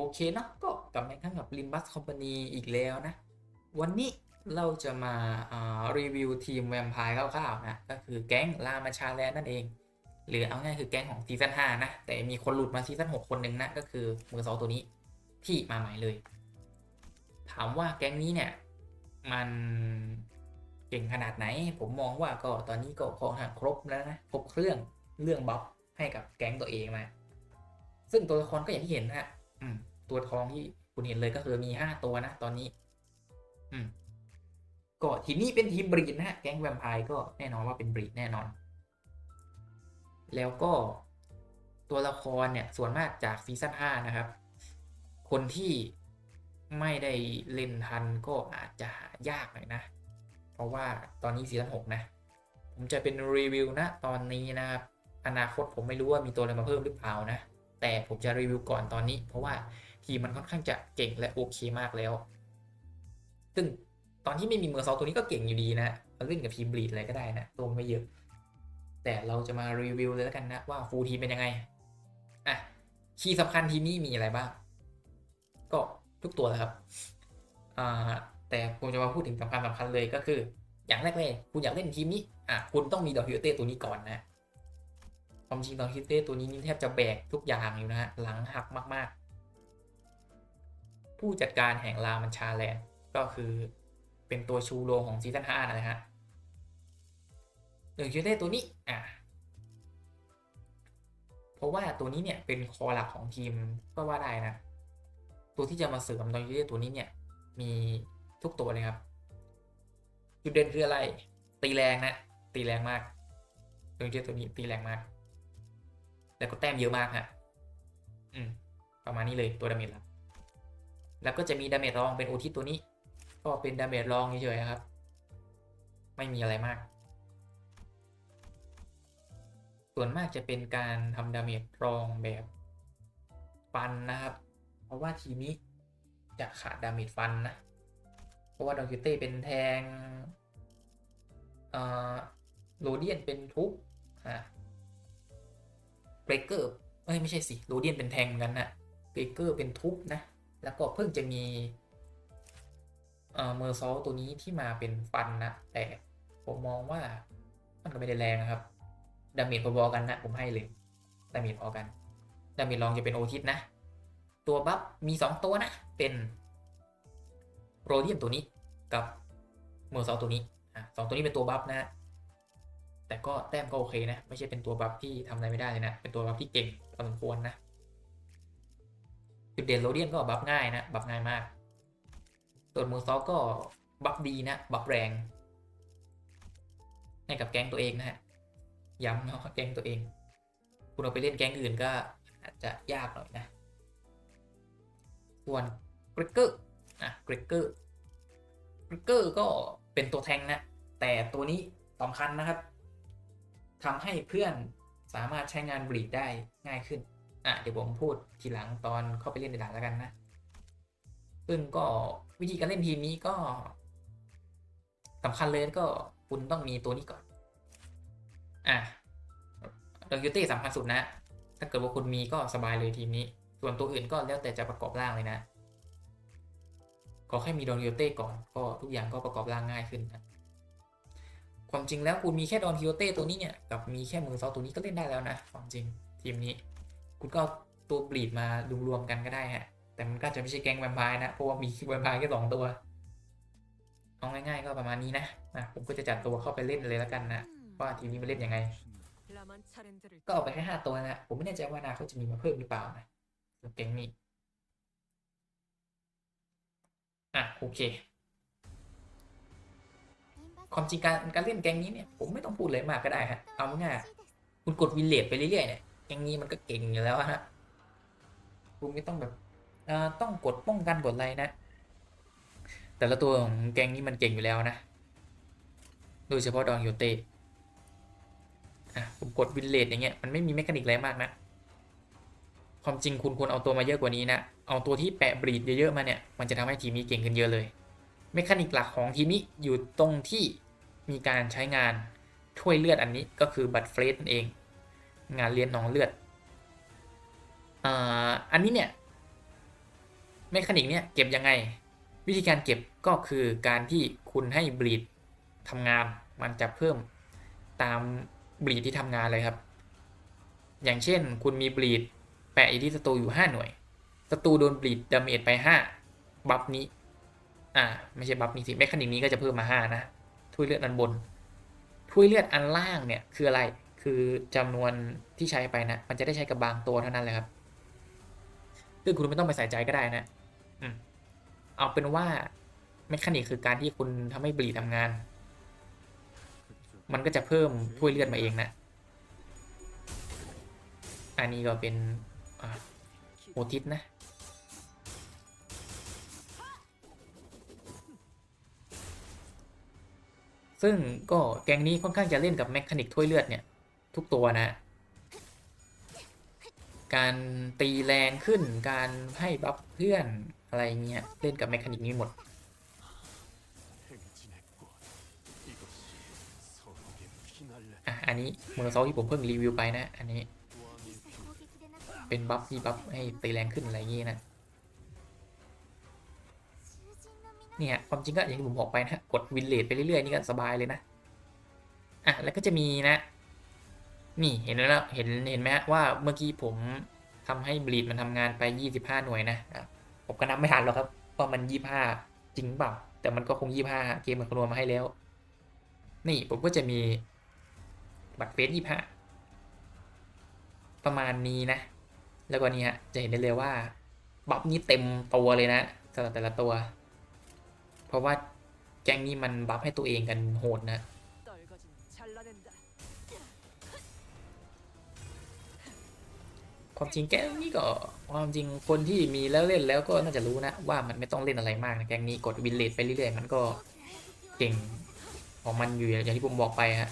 โอเคเนาะก็กลับมาครั้งกับ Limbus Company อีกแล้วนะ วันนี้เราจะมาารีวิวทีมแวมไพร์คร่าวๆนะ ก็คือแก๊งลามาชาแลนนั่นเอง หรือเอาง่ายคือแก๊งของซีซั่น5นะ แต่มีคนหลุดมาซีซั่น6 คนหนึ่งนะ ก็คือมือสองตัวนี้ที่มาใหม่เลย ถามว่าแก๊งนี้เนี่ย มันเก่งขนาดไหน ผมมองว่าก็ตอนนี้ก็ของทางครบแล้วนะครบเครื่องเรื่องบัฟให้กับแก๊งตัวเองมาซึ่งตัวละครก็อย่างที่เห็นนะฮะอืม ตัวทองที่คุณเห็นเลยก็คือมีห้าตัวนะตอนนี้ อืมก็ทีมนี้เป็นทีมบรีดนะฮะแก๊งแวมไพร์ก็แน่นอนว่าเป็นบรีดแน่นอน แล้วก็ตัวละครเนี่ยส่วนมากจากซีซั่น5นะครับ คนที่ไม่ได้เล่นทันก็อาจจะหายากหน่อยนะ เพราะว่าตอนนี้ซีซั่น6นะ ผมจะเป็นรีวิวนะตอนนี้นะครับอนาคตผมไม่รู้ว่ามีตัวอะไรมาเพิ่มหรือเปล่านะ แต่ผมจะรีวิวก่อนตอนนี้ เพราะว่า ทีมมันค่อนข้างจะเก่งและโอเคมากแล้ว ซึ่งตอนที่ไม่มีเมอร์ซอลตัวนี้ก็เก่งอยู่ดีนะมาเล่นกับทีมบลีดอะไรก็ได้นะตัวไม่เยอะ แต่เราจะมารีวิวเลยแล้วกันนะว่าฟูลทีมเป็นยังไง อะ คีย์สำคัญทีมนี้มีอะไรบ้าง ก็ทุกตัวแหละครับอ่าแต่ผมจะมาพูดถึงสำคัญสำคัญเลยก็คือ อย่างแรกเลยคุณอยากเล่นทีมนี้ อะคุณต้องมีดอกฮิวเต้ตัวนี้ก่อนนะความจริงดอกฮิวเต้ตัวนี้นี่แทบจะแบกทุกอย่างอยู่นะฮะหลังหักมากๆ ผู้จัดการแห่งลามันชาแลนด์ก็คือเป็นตัวชูโรงของซีซั่น5นะฮะดอกฮิวเต้ตัวนี้อะเพราะว่าตัวนี้เนี่ยเป็นคอหลักของทีมก็ว่าได้นะตัวที่จะมาเสริมดอกฮิวเต้ตัวนี้เนี่ยมีทุกตัวเลยครับจุดเด่นคืออะไร ตีแรงนะ ตีแรงมากดอกฮิวเต้ตัวนี้ตีแรงมาก แล้วก็แต้มเยอะมากฮะอืมประมาณนี้เลยตัวดาเมจหลัก แล้วก็จะมีดาเมจรองเป็นโอทิตัวนี้ ก็เป็นดาเมจรองเฉยๆครับ ไม่มีอะไรมาก ส่วนมากจะเป็นการทำดาเมจรองแบบฟันนะครับ เพราะว่าทีมนี้จะขาดดาเมจฟันนะ เพราะว่าดอคิเต้เป็นแทงโรเดียนเป็นทุบอะเบรกเกอร์เอ้ยไม่ใช่สิโรเดียนเป็นแทงเหมือนกันนะเบรกเกอร์เป็นทุบนะ แล้วก็เพิ่งจะมีเอ่อเมอร์ซอลตัวนี้ที่มาเป็นฟันนะ แต่ผมมองว่ามันก็ไม่ได้แรงนะครับดาเมจพอๆกันนะ ผมให้เลยดาเมจพอกันดาเมจรองจะเป็นโอทิสนะ ตัวบัฟมี 2 ตัวนะ เป็นโรเดียนตัวนี้กับเมอร์ซอลตัวนี้สองตัวนี้เป็นตัวบัฟนะ แต่ก็แต้มก็โอเคนะ ไม่ใช่เป็นตัวบัฟที่ทำอะไรไม่ได้เลยนะ เป็นตัวบัฟที่เก่งพอสมควรนะ จุดเด่นโรเดียนก็บัฟง่ายนะ บัฟง่ายมาก ส่วนมูซอก็บัฟดีนะ บัฟแรง ให้กับแก๊งตัวเองนะฮะ ย้ำเนาะแก๊งตัวเอง คุณเอาไปเล่นแก๊งอื่นก็อาจจะยากหน่อยนะ ส่วนกริกเกอร์อะกริกเกอร์กริกเกอร์ก็เป็นตัวแทงนะ แต่ตัวนี้สำคัญนะครับทำให้เพื่อนสามารถใช้งานบลีดได้ง่ายขึ้น อะเดี๋ยวผมพูดทีหลังตอนเข้าไปเล่นในด่านแล้วกันนะ ซึ่งก็วิธีการเล่นทีมนี้ก็สำคัญเลยก็คุณต้องมีตัวนี้ก่อน อะดอกยูเต้สำคัญสุดนะ ถ้าเกิดว่าคุณมีก็สบายเลยทีมนี้ ส่วนตัวอื่นก็แล้วแต่จะประกอบร่างเลยนะ ขอแค่มีดอนยูเต้ก่อน ก็ทุกอย่างก็ประกอบร่างง่ายขึ้นนะ ความจริงแล้วคุณมีแค่ดอนคิโอเต้ตัวนี้เนี่ย กับมีแค่มือซอลตัวนี้ก็เล่นได้แล้วนะ ความจริงทีมนี้ คุณก็ตัวบลีดมารวมๆกันก็ได้ฮะ แต่มันก็จะไม่ใช่แก๊งแวมไพร์นะ เพราะว่ามีแวมไพร์แค่สองตัว เอาง่าย ๆ ก็ประมาณนี้นะนะผมก็จะจัดตัวเข้าไปเล่นเลยแล้วกันนะว่าทีมนี้มันเล่นยังไง ก็เอาไปแค่ห้าตัวนะผมไม่แน่ใจว่านาเขาจะมีมาเพิ่มหรือเปล่านะแก๊งนี้อะโอเคความจริงการการเล่นแก๊งนี้เนี่ยผมไม่ต้องพูดเลยมากก็ได้ฮะเอาง่ายๆคุณกดวินเลทไปเรื่อยๆเนี่ย งนี้มันก็เก่งอยู่แล้วฮะคุณไม่ต้องแบบต้องกดป้องกันกดอะไรนะ แต่ละตัวของแก๊งนี้มันเก่งอยู่แล้วนะ โดยเฉพาะดองโยเตะผมกดวินเลทอย่างเงี้ยมันไม่มีเมคานิกอะไรมากนะ ความจริงคุณควรเอาตัวมาเยอะกว่านี้นะ เอาตัวที่แปะบรีดเยอะๆมาเนี่ย มันจะทำให้ทีมนี้เก่งขึ้นเยอะเลยเมคานิกหลักของทีมนี้อยู่ตรงที่มีการใช้งานถ้วยเลือดอันนี้ก็คือบัตรเฟรสนั่นเอง งานเลี้ยนหนองเลือดอ่าอันนี้เนี่ยเมคานิกเนี่ยเก็บยังไง วิธีการเก็บก็คือการที่คุณให้บลีดทำงาน มันจะเพิ่มตามบลีดที่ทำงานเลยครับ อย่างเช่นคุณมีบลีดแปะอยู่ที่ศัตรูอยู่ 5 หน่วยศัตรูโดนบลีดดาเมจไป 5 บัฟนี้ อ่า ไม่ใช่บัฟนี้สิเมคานิกนี้ก็จะเพิ่มมา 5 นะถ้วยเลือดอันบนถ้วยเลือดอันล่างเนี่ยคืออะไร คือจำนวนที่ใช้ไปนะ มันจะได้ใช้กับบางตัวเท่านั้นเลยครับ ซึ่งคุณไม่ต้องไปใส่ใจก็ได้นะอืมเอาเป็นว่าเมคานิกคือการที่คุณทำให้บลีดทำงาน มันก็จะเพิ่มถ้วยเลือดมาเองนะ อันนี้ก็เป็นโอทิสนะซึ่งก็แกงนี้ค่อนข้างจะเล่นกับแมคานิกถ้วยเลือดเนี่ย ทุกตัวนะ การตีแรงขึ้น การให้บัฟเพื่อนอะไรเงี้ย เล่นกับแมคานิกนี้หมด อะ อันนี้เมอร์ซอลที่ผมเพิ่งรีวิวไปนะ อันนี้ เป็นบัฟที่บัฟให้ตีแรงขึ้นอะไรอย่างงี้นะเนี่ยความจริงก็อย่างที่ผมบอกไปนะกดวินเลทไปเรื่อยๆนี่ก็สบายเลยนะ อะแล้วก็จะมีนะ นี่เห็นแล้วเห็นเห็นไหมฮะว่าเมื่อกี้ผมทำให้บลีดมันทำงานไป 25 หน่วยนะอะผมก็นับไม่ทันหรอกครับว่ามัน 25 จริงเปล่า แต่มันก็คง 25 เกมมันคำนวณมาให้แล้ว นี่ผมก็จะมีบัตรเฟส25 ประมาณนี้นะ แล้วก็นี่ฮะจะเห็นได้เลยว่าบัฟนี้เต็มตัวเลยนะสำหรับแต่ละตัว เพราะว่าแก๊งนี้มันบัฟให้ตัวเองกันโหดนะ ความจริงแก๊งนี้ก็ความจริงคนที่มีแล้วเล่นแล้วก็น่าจะรู้นะว่ามันไม่ต้องเล่นอะไรมากนะแก๊งนี้กดวินเลทไปเรื่อยๆมันก็เก่งของมันอยู่อย่างที่ผมบอกไปฮะ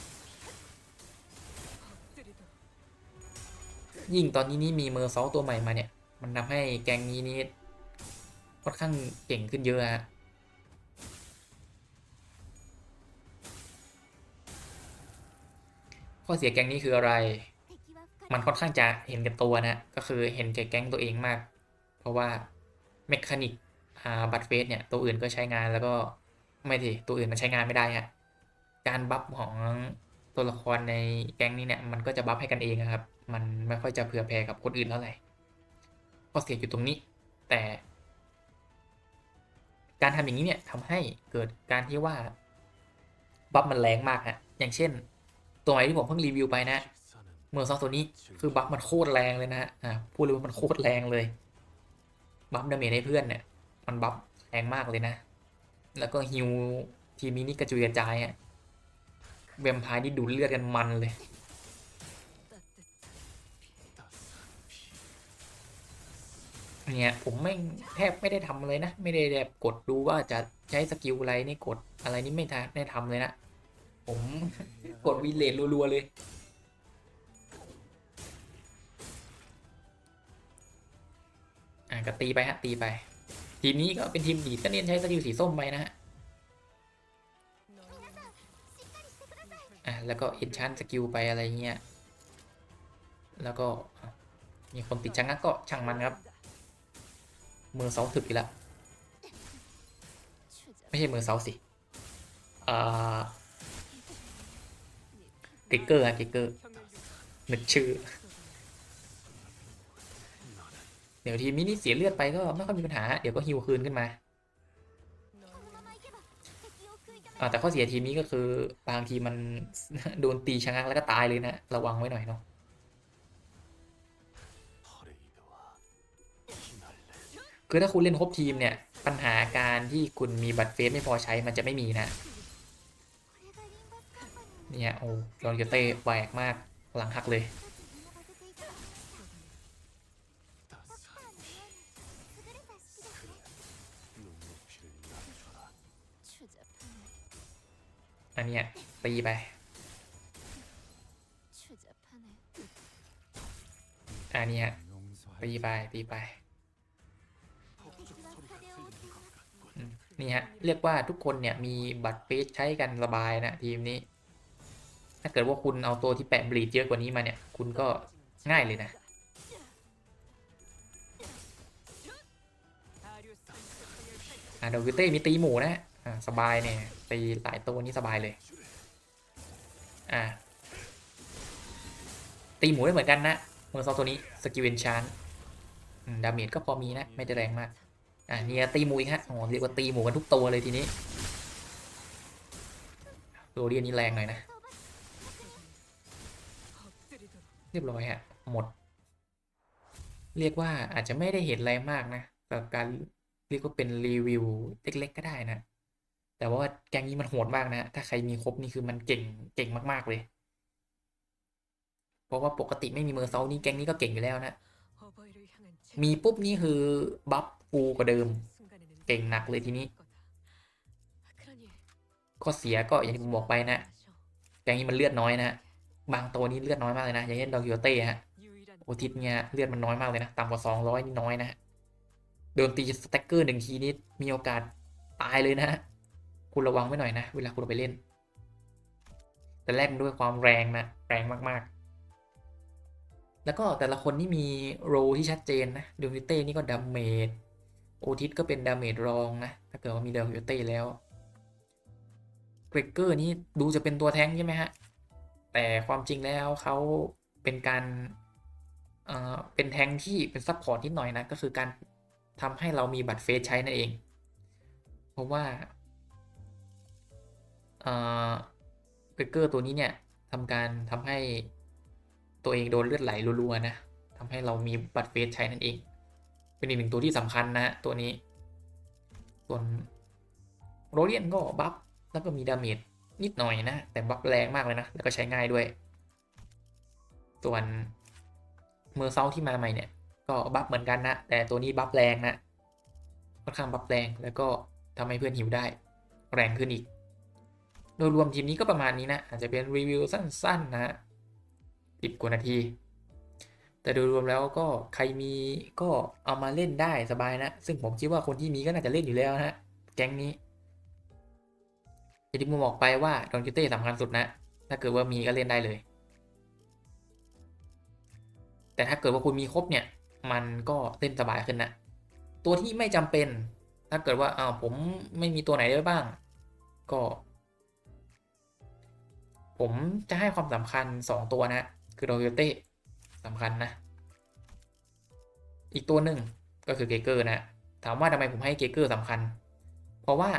ยิ่งตอนนี้นี่มีเมอร์ซอลตัวใหม่มาเนี่ย มันทำให้แก๊งนี้นี่ค่อนข้างเก่งขึ้นเยอะฮะข้อเสียแก๊งนี้คืออะไร มันค่อนข้างจะเห็นกันตัวนะ ก็คือเห็นแก่แก๊งตัวเองมาก เพราะว่าเมคานิกอ่าบัตเฟสเนี่ย ตัวอื่นก็ใช้งานแล้วก็ไม่ทีตัวอื่นมันใช้งานไม่ได้ฮะการบัฟของตัวละครในแก๊งนี้เนี่ย มันก็จะบัฟให้กันเองครับ มันไม่ค่อยจะเผื่อแผ่กับคนอื่นเท่าไหร่ข้อเสียอยู่ตรงนี้ แต่ การทำอย่างนี้เนี่ยทำให้เกิดการที่ว่าบัฟมันแรงมากฮะอย่างเช่น ตัวใหม่ที่ผมเพิ่งรีวิวไปนะ เมืองซอสตัวนี้คือบัฟมันโคตรแรงเลยนะฮะพูดเลยว่ามันโคตรแรงเลย บัฟดาเมจให้เพื่อนเนี่ย มันบัฟแรงมากเลยนะ แล้วก็ฮิวทีมนี้นี่กระจุยกระจายฮะเบมไพร์นี่ดูเลือดกันมันเลย เนี่ยผมไม่แทบไม่ได้ทำเลยนะ ไม่ได้แบบกดดูว่าจะใช้สกิลอะไรนี่กดอะไรนี่ไม่ได้ทำเลยนะ ผมกดวีเลดรัวๆเลย อะก็ตีไปฮะตีไป ทีมนี้ก็เป็นทีมดีก็เน้นใช้สกิลสีส้มไปนะฮะอะแล้วก็เอ็นชันสกิลไปอะไรเงี้ยแล้วก็มีคนติดชังงักก็ช่างมันครับ มือเสาถึกอีกแล้วไม่ใช่มือเสาสิอ่าเกเกอร์อะเกเกอร์นึกชื่อ ดี๋ยวทีมินิเสียเลือดไปก็ไม่ค่อยมีปัญหา เดี๋ยวก็ฮิวคืนขึ้นมาแต่ข้อเสียทีมนี้ก็คือบางทีมันโดนตีชะงักแล้วก็ตายเลยนะ ระวังไว้หน่อยเนาะคือถ้าคุณเล่นครบทีมเนี่ย ปัญหาการที่คุณมีบัตรเฟสไม่พอใช้มันจะไม่มีนะ เนี่ย โอ้ยอนเกเต้แหวกมากหลังหักเลย อันเนี้ยตีไปอันเนี้ยตีไปตีไปนี่ฮะเรียกว่าทุกคนเนี่ยมีบัตรเฟสใช้กันสบายนะทีมนี้ ถ้าเกิดว่าคุณเอาตัวที่แปะบลีดเยอะกว่านี้มาเนี่ย คุณก็ง่ายเลยนะอ่าเดวิเต้มีตีหมูนะอ่าสบายเนี่ย ตีหลายตัวนี้สบายเลย อ่า ตีหมูได้เหมือนกันนะเมื่อซองตัวนี้สกิลเวนชานดาเมจก็พอมีนะ ไม่ได้แรงมาก อ่าเนี่ยตีหมูอีกฮะโอ้โหเรียกว่าตีหมูกันทุกตัวเลยทีนี้โรเดียนนี่แรงหน่อยนะ เรียบร้อยฮะ หมด เรียกว่าอาจจะไม่ได้เห็นอะไรมากนะกับการเรียกว่าเป็นรีวิวเล็กๆก็ได้นะ แต่ว่าแกงนี้มันโหดมากนะถ้าใครมีครบนี่คือมันเก่งเก่งมากๆเลย เพราะว่าปกติไม่มีเมอร์เซานี่แกงนี้ก็เก่งอยู่แล้วนะ มีปุ๊บนี่คือบัฟฟูกว่าเดิม เก่งหนักเลยทีนี้ข้อเสียก็อย่างที่ผมบอกไปนะแกงนี้มันเลือดน้อยนะบางตัวนี้เลือดน้อยมากเลยนะ อย่างเช่นดอกกิโเต้ฮะโอทิศเนี่ยเลือดมันน้อยมากเลยนะต่ำกว่าสองร้อยนี่น้อยนะโดนตีสแต็กเกอร์หนึ่งทีนี้มีโอกาสตายเลยนะ คุณระวังไว้หน่อยนะ เวลาคุณไปเล่น แต่แลกด้วยความแรงนะ แรงมากๆ แล้วก็แต่ละคนนี่มีโรที่ชัดเจนนะเดวิเต้นี่ก็ดาเมจโอทิสก็เป็นดาเมจรองนะ ถ้าเกิดว่ามีเดวิเต้แล้วเกรกเกอร์นี่ดูจะเป็นตัวแท้งใช่ไหมฮะ แต่ความจริงแล้วเขาเป็นการเอ่อเป็นแทงที่เป็นซับพอร์ตนิดหน่อยนะ ก็คือการทำให้เรามีบัตรเฟสใช้นั่นเอง เพราะว่า เบเกอร์ตัวนี้เนี่ยทำการทำให้ตัวเองโดนเลือดไหลรัวๆนะทำให้เรามีบัตรเฟสใช้นั่นเอง เป็นอีกหนึ่งตัวที่สำคัญนะตัวนี้ ส่วนโรเลียนก็บัฟแล้วก็มีดาเมจนิดหน่อยนะ แต่บัฟแรงมากเลยนะ แล้วก็ใช้ง่ายด้วย ส่วนเมอร์เซาที่มาใหม่เนี่ย ก็บัฟเหมือนกันนะ แต่ตัวนี้บัฟแรงนะค่อนข้างบัฟแรงแล้วก็ทำให้เพื่อนหิวได้ แรงขึ้นอีก โดยรวมทีมนี้ก็ประมาณนี้นะ อาจจะเป็นรีวิวสั้นๆนะสิบกว่านาที แต่โดยรวมแล้วก็ใครมีก็เอามาเล่นได้สบายนะ ซึ่งผมคิดว่าคนที่มีก็น่าจะเล่นอยู่แล้วนะแก๊งนี้อย่างที่ผมบอกไปว่าดอนกิเต้สำคัญสุดนะ ถ้าเกิดว่ามีก็เล่นได้เลย แต่ถ้าเกิดว่าคุณมีครบเนี่ย มันก็เล่นสบายขึ้นนะ ตัวที่ไม่จำเป็น ถ้าเกิดว่าอ้าวผมไม่มีตัวไหนได้บ้าง ก็ ผมจะให้ความสำคัญ 2 ตัวนะ คือโรเยเต้สำคัญนะ อีกตัวหนึ่งก็คือเกเกอร์นะ ถามว่าทำไมผมให้เกเกอร์สำคัญ เพราะว่า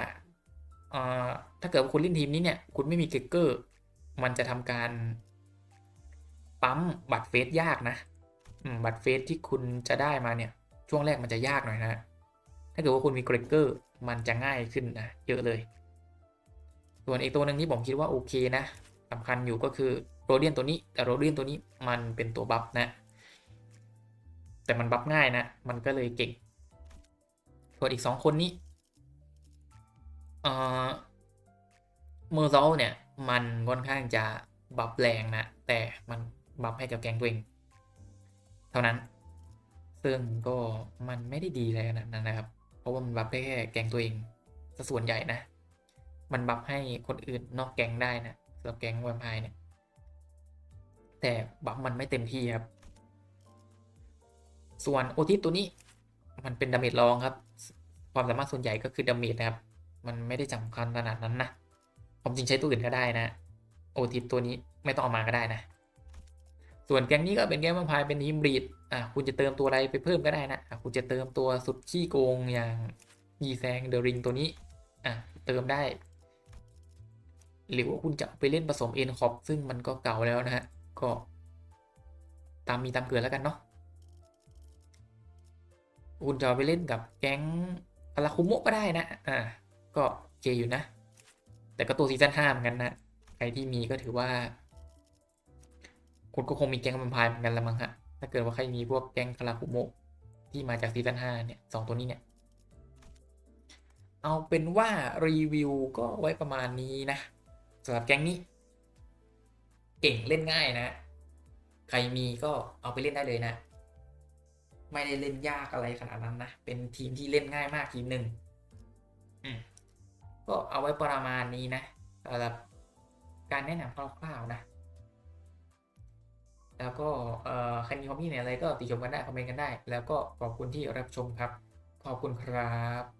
ถ้าเกิดว่าคุณเล่นทีมนี้เนี่ย คุณไม่มีเกเกอร์ มันจะทำการ ปั๊มบัตรเฟสยากนะบัตรเฟสที่คุณจะได้มาเนี่ย ช่วงแรกมันจะยากหน่อยนะ ถ้าเกิดว่าคุณมีเกรเกอร์ มันจะง่ายขึ้นนะ เยอะเลย ส่วนอีกตัวหนึ่งที่ผมคิดว่าโอเคนะ สำคัญอยู่ก็คือโรเดียนตัวนี้แต่โรเดียนตัวนี้มันเป็นตัวบัฟนะ แต่มันบัฟง่ายนะ มันก็เลยเก่งส่วนอีกสองคนนี้เอ่อเมอร์ซอลเนี่ย มันค่อนข้างจะบัฟแรงนะ แต่มันบัฟให้กับแกงตัวเอง เท่านั้น ซึ่งก็มันไม่ได้ดีอะไรขนาดนั้นนะครับ เพราะว่ามันบัฟได้แค่แกงตัวเองส่วนใหญ่นะ มันบัฟให้คนอื่นนอกแกงได้นะ สำหรับแกงแวมไพร์เนี่ย แต่บัฟมันไม่เต็มที่ครับ ส่วนโอทิสตัวนี้ มันเป็นดาเมจรองครับ ความสามารถส่วนใหญ่ก็คือดาเมจนะครับ มันไม่ได้สำคัญขนาดนั้นนะผมจริงใช้ตัวอื่นก็ได้นะ โอทิสตัวนี้ไม่ต้องเอามาก็ได้นะ ส่วนแกงนี้ก็เป็นแกงวัมพายเป็นทีมบรีดอะคุณจะเติมตัวอะไรไปเพิ่มก็ได้นะอะคุณจะเติมตัวสุดขี้โกงอย่างยีแซงเดอะริงตัวนี้อะเติมได้ หรือว่าคุณจะไปเล่นผสมเอ็นคอปซึ่งมันก็เก่าแล้วนะฮะ ก็ตามมีตามเกิดแล้วกันเนาะคุณจะไปเล่นกับแก๊งคาราคุโมะก็ได้นะ อ่า ก็เคอยู่นะ แต่ก็ตัวซีซั่นห้าเหมือนกันนะใครที่มีก็ถือว่า คุณก็คงมีแก๊งบัมพายเหมือนกันละมั้งฮะ ถ้าเกิดว่าใครมีพวกแก๊งคาราคุโมะที่มาจากซีซั่นห้าเนี่ยสองตัวนี้เนี่ย เอาเป็นว่ารีวิวก็ไว้ประมาณนี้นะำหรับแก๊งนี้ เก่งเล่นง่ายนะ ใครมีก็เอาไปเล่นได้เลยนะ ไม่ได้เล่นยากอะไรขนาดนั้นนะ เป็นทีมที่เล่นง่ายมากทีมหนึ่งก็เอาไว้ประมาณนี้นะสำหรับการแนะนำคร่าวๆนะ แล้วก็ใครมีความคิดเห็นอะไรก็ติชมกันได้คอมเมนต์กันได้ แล้วก็ขอบคุณที่รับชมครับ ขอบคุณครับ